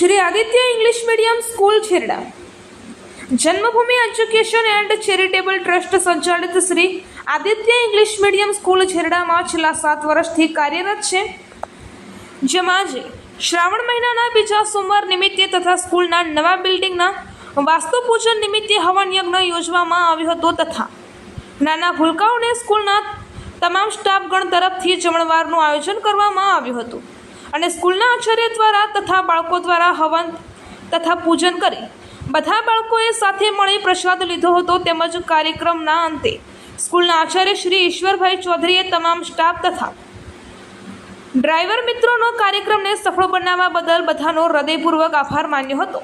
Shri Aditya English medium school Cherada. Janmabhoomi education and charitable trust સંચાલિત Shri Aditya English medium school છેરડામાં છેલ્લા સાત વર્ષથી કાર્યરત છે. જેમાં આજે શ્રાવણ મહિનાના બીજા સોમવાર નિમિત્તે તથા સ્કૂલના નવા બિલ્ડિંગના વાસ્તુ પૂજન નિમિત્તે હવન યજ્ઞ યોજવામાં આવ્યો હતો તથા નાના ભૂલકાઓને સ્કૂલના તમામ સ્ટાફગણ તરફથી જમણવારનું આયોજન કરવામાં આવ્યું હતું. અને સ્કૂલના આચાર્ય દ્વારા તથા બાળકો દ્વારા હવન તથા પૂજન કરી બધા બાળકોએ સાથે મળી પ્રસાદ લીધો હતો તેમજ કાર્યક્રમના અંતે સ્કૂલના આચાર્ય શ્રી ઈશ્વરભાઈ ચૌધરીએ તમામ સ્ટાફ તથા ડ્રાઈવર મિત્રોનો કાર્યક્રમને સફળ બનાવવા બદલ બધાનો હૃદયપૂર્વક આભાર માન્યો હતો.